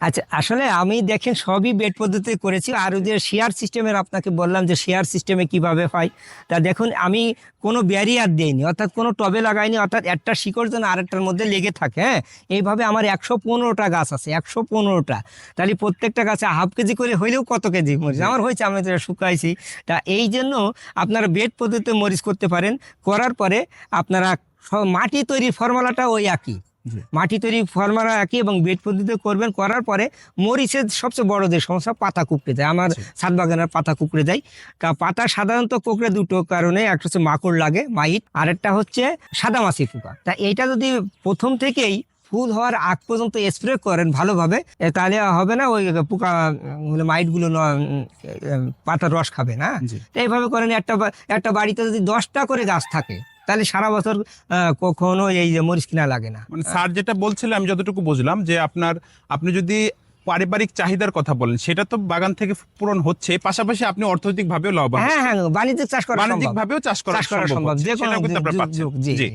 আচ্ছা আসলে আমি দেখেন সবই বেড পদ্ধতি করেছি। আর যে শেয়ার সিস্টেমের আপনাকে বললাম যে শেয়ার সিস্টেমে কীভাবে হয়, তা দেখুন আমি কোনো ব্যারিয়ার দেইনি, অর্থাৎ কোনো টবে লাগাইনি, অর্থাৎ একটা শিকড় যেন আরেকটার মধ্যে লেগে থাকে হ্যাঁ? এইভাবে আমার একশো পনেরোটা গাছ আছে, একশো পনেরোটা। তাহলে প্রত্যেকটা গাছে হাফ কেজি করে হইলেও কত কেজি মরিচ? আমার হয়েছে, আমি তো শুকাইছি। তা এই জন্য আপনারা বেড পদ্ধতিতে মরিচ করতে পারেন, করার পরে আপনারা মাটি তৈরির ফর্মুলাটা ওই একই। মাটি তৈরি ফর্মুলা একই এবং বেড পদ্ধতিতে করবেন করার পরে মরিচের সবচেয়ে বড় যে সমস্যা পাতা কুকড়ে যায়। আমার ছাদ বাগানের পাতা কুকড়ে যায়। তা পাতা সাধারণত কুকড়ে দুটো কারণে একটা হচ্ছে মাকড় লাগে মাইট আরেকটা হচ্ছে সাদামাছি পোকা। তা এইটা যদি প্রথম থেকেই ফুল হওয়ার আগ পর্যন্ত স্প্রে করেন ভালোভাবে তাহলে হবে না ওই পোকা উম, মাইটগুলো পাতার রস খাবে না। এইভাবে করেন একটা একটা বাড়িতে যদি দশটা করে গাছ থাকে তাহলে সারা বছর কখনো এই যে মরিচ কিনা লাগে না। মানে স্যার যেটা বলছিলেন আমি যতটুকু বুঝলাম যে আপনার আপনি যদি পারিবারিক চাহিদার কথা বলেন সেটা তো বাগান থেকে পূরণ হচ্ছে পাশাপাশি আপনি অর্থনৈতিক ভাবেও লাভবান হ্যাঁ হ্যাঁ বাণিজ্যিক চাষ করা বাণিজ্যিক ভাবেও চাষ করা সম্ভব যে কোনো কিন্তু আপনারা পাচ্ছেন। জি।